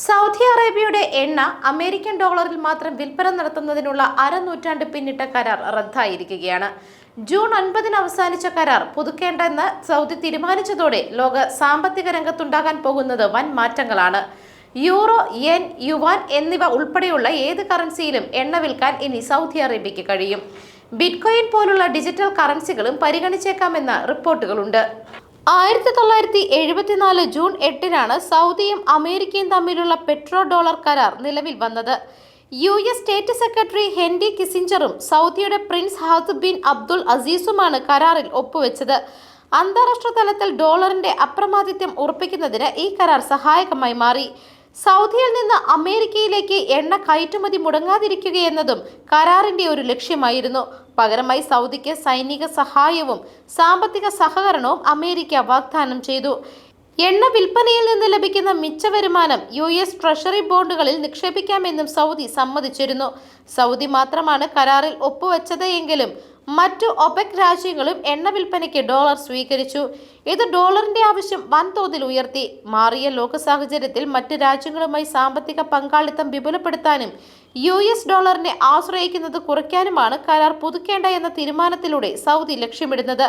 Saudi അറേബ്യയുടെ എണ്ണ American ഡോളറിൽ മാത്രം വിൽപ്പന നടത്തുന്നതിനുള്ള അരനൂറ്റാണ്ട് പിന്നിട്ട കരാർ റദ്ദായിരിക്കുകയാണ്. ജൂൺ ഒൻപതിന് അവസാനിച്ച കരാർ പുതുക്കേണ്ടെന്ന് സൗദി തീരുമാനിച്ചതോടെ ലോക സാമ്പത്തിക രംഗത്തുണ്ടാകാൻ പോകുന്നത് വൻ മാറ്റങ്ങളാണ്. യൂറോ യെൻ യുവാൻ എന്നിവ ഉൾപ്പെടെയുള്ള ഏത് കറൻസിയിലും എണ്ണ വിൽക്കാൻ ഇനി സൗദി അറേബ്യയ്ക്ക് കഴിയും. ബിറ്റ്കോയിൻ പോലുള്ള ഡിജിറ്റൽ കറൻസികളും പരിഗണിച്ചേക്കാമെന്ന് റിപ്പോർട്ടുകളുണ്ട്. ആയിരത്തി തൊള്ളായിരത്തി എഴുപത്തിനാല് ജൂൺ എട്ടിനാണ് സൗദിയും അമേരിക്കയും തമ്മിലുള്ള പെട്രോ ഡോളർ കരാർ നിലവിൽ വന്നത്. U S state secretary Henry കിസിഞ്ചറും സൗദിയുടെ പ്രിൻസ് ഹാസ് ബിൻ അബ്ദുൾ അസീസുമാണ് കരാറിൽ ഒപ്പുവെച്ചത്. അന്താരാഷ്ട്ര തലത്തിൽ ഡോളറിന്റെ അപ്രമാദിത്യം ഉറപ്പിക്കുന്നതിന് ഈ കരാർ സഹായകമായി മാറി. സൗദിയിൽ നിന്ന് അമേരിക്കയിലേക്ക് എണ്ണ കയറ്റുമതി മുടങ്ങാതിരിക്കുകയെന്നതും കരാറിന്റെ ഒരു ലക്ഷ്യമായിരുന്നു. പകരമായി സൗദിക്ക് സൈനിക സഹായവും സാമ്പത്തിക സഹകരണവും അമേരിക്ക വാഗ്ദാനം ചെയ്തു. എണ്ണ വിൽപ്പനയിൽ നിന്ന് ലഭിക്കുന്ന മിച്ച വരുമാനം യു എസ് ട്രഷറി ബോണ്ടുകളിൽ നിക്ഷേപിക്കാമെന്നും സൗദി സമ്മതിച്ചിരുന്നു. സൗദി മാത്രമാണ് കരാറിൽ ഒപ്പുവെച്ചത് എങ്കിലും മറ്റു ഒപെക് രാജ്യങ്ങളും എണ്ണ വിൽപ്പനയ്ക്ക് ഡോളർ സ്വീകരിച്ചു. ഇത് ഡോളറിന്റെ ആവശ്യം വൻതോതിൽ ഉയർത്തി. മാറിയ ലോക സാഹചര്യത്തിൽ മറ്റ് രാജ്യങ്ങളുമായി സാമ്പത്തിക പങ്കാളിത്തം വിപുലപ്പെടുത്താനും യു എസ് ഡോളറിനെ ആശ്രയിക്കുന്നത് കുറയ്ക്കാനുമാണ് കരാർ പുതുക്കേണ്ട എന്ന തീരുമാനത്തിലൂടെ സൗദി ലക്ഷ്യമിടുന്നത്.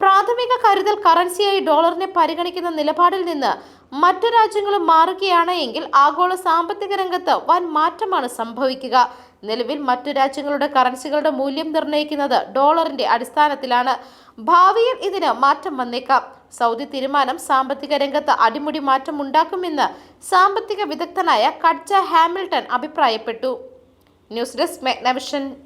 പ്രാഥമിക കരുതൽ കറൻസിയായി ഡോളറിനെ പരിഗണിക്കുന്ന നിലപാടിൽ നിന്ന് മറ്റു രാജ്യങ്ങളും മാറുകയാണ് എങ്കിൽ ആഗോള സാമ്പത്തിക രംഗത്ത് വൻ മാറ്റമാണ് സംഭവിക്കുക. നിലവിൽ മറ്റു രാജ്യങ്ങളുടെ കറൻസികളുടെ മൂല്യം നിർണയിക്കുന്നത് ഡോളറിന്റെ അടിസ്ഥാനത്തിലാണ്. ഭാവിയിൽ ഇതിന് മാറ്റം വന്നേക്കാം. സൗദി തീരുമാനം സാമ്പത്തിക രംഗത്ത് അടിമുടി മാറ്റം ഉണ്ടാക്കുമെന്ന് സാമ്പത്തിക വിദഗ്ധനായ കഡ്ജ ഹാമിൽട്ടൺ അഭിപ്രായപ്പെട്ടു. News desk മെഗ്നവിഷൻ.